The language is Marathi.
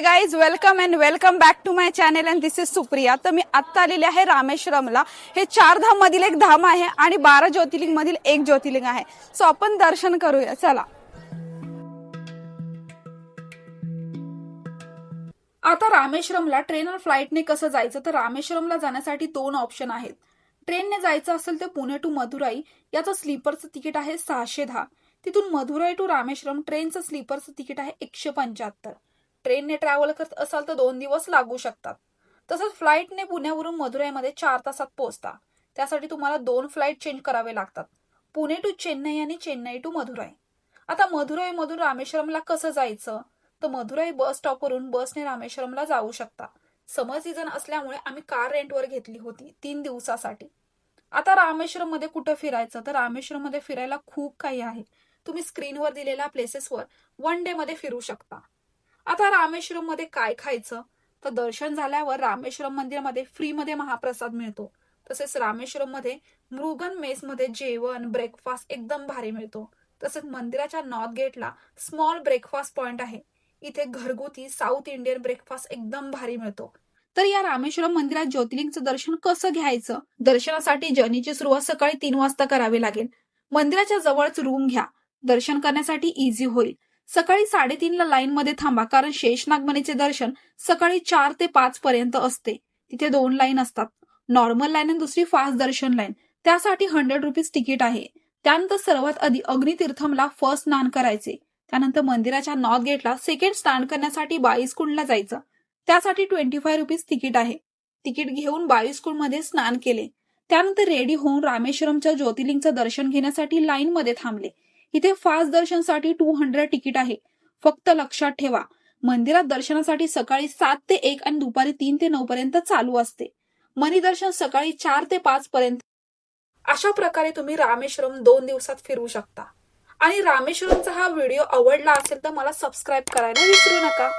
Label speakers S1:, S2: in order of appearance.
S1: Guys welcome and welcome back to my channel and this is Supriya तर मी आत्ता आलेले आहे रामेश्वरमला. हे चार धाम मधील एक धाम आहे आणि बारा ज्योतिर्लिंग मधील एक ज्योतिर्लिंग आहे. सो आपण दर्शन करूया. चला. आता रामेश्वरमला ट्रेन और फ्लाईटने कसं जायचं? तर रामेश्वरमला जाण्यासाठी दोन ऑप्शन आहेत. ट्रेनने जायचं असेल तर पुणे टू मधुराई याचं स्लीपरचं तिकीट आहे सहाशे दहा. तिथून मधुराई टू रामेश्वरम ट्रेनचं स्लीपरचं तिकीट आहे एकशे पंच्याहत्तर. ट्रेनने ट्रॅव्हल करत असाल तर दोन दिवस लागू शकतात. तसंच फ्लाईटने पुण्यावरून मधुराईमध्ये चार तासात पोहोचता. त्यासाठी तुम्हाला दोन फ्लाईट चेंज करावे लागतात. पुणे टू चेन्नई आणि चेन्नई टू मधुराई. आता मधुराईमधून रामेश्वरमला कसं जायचं? तर मधुराई बस स्टॉपवरून बसने रामेश्वरमला जाऊ शकता. समर सीझन असल्यामुळे आम्ही कार रेंटवर घेतली होती तीन दिवसासाठी. आता रामेश्वरममध्ये कुठं फिरायचं? तर रामेश्वरममध्ये फिरायला खूप काही आहे. तुम्ही स्क्रीनवर दिलेल्या प्लेसेसवर वन डे मध्ये फिरू शकता. आता रामेश्वरममध्ये काय खायचं? तर दर्शन झाल्यावर रामेश्वरम मंदिरामध्ये फ्रीमध्ये महाप्रसाद मिळतो. तसेच रामेश्वरममध्ये मृगन मेस मध्ये जेवण ब्रेकफास्ट एकदम भारी मिळतो. तसेच मंदिराच्या नॉर्थ गेटला स्मॉल ब्रेकफास्ट पॉइंट आहे. इथे घरगुती साऊथ इंडियन ब्रेकफास्ट एकदम भारी मिळतो. तर या रामेश्वरम मंदिरात ज्योतिर्लिंगचं दर्शन कसं घ्यायचं? दर्शनासाठी जर्नीची सुरुवात सकाळी तीन वाजता करावी लागेल. मंदिराच्या जवळच रूम घ्या. दर्शन करण्यासाठी इझी होईल. सकाळी साडेतीनला लाईन मध्ये थांबा कारण शेषनागमणीचे दर्शन सकाळी चार ते पाच पर्यंत असते. तिथे दोन लाईन असतात. नॉर्मल लाईन आणि दुसरी फास्ट दर्शन लाईन त्यासाठी हंड्रेड रुपीज तिकीट आहे. त्यानंतर सर्वात आधी अग्नितीर्थमला फर्स्ट स्नान करायचे. त्यानंतर मंदिराच्या नॉर्थ गेटला सेकंड स्नान करण्यासाठी बाईस कुंडला जायचं. त्यासाठी ट्वेंटी फाय रुपीज तिकीट आहे. तिकीट घेऊन बावीसमध्ये स्नान केले. त्यानंतर रेडी होऊन रामेश्वरमच्या ज्योतिर्लिंगचं दर्शन घेण्यासाठी लाईन मध्ये थांबले. इथे फास्ट दर्शनसाठी टू हंड्रेड तिकीट आहे. फक्त लक्षात ठेवा मंदिरात दर्शनासाठी सकाळी सात ते एक आणि दुपारी तीन ते नऊ पर्यंत चालू असते. मनी दर्शन सकाळी चार ते पाच पर्यंत. अशा प्रकारे तुम्ही रामेश्वरम दोन दिवसात फिरू शकता. आणि रामेश्वरमचा हा व्हिडिओ आवडला असेल तर मला सबस्क्राईब करायला विसरू नका.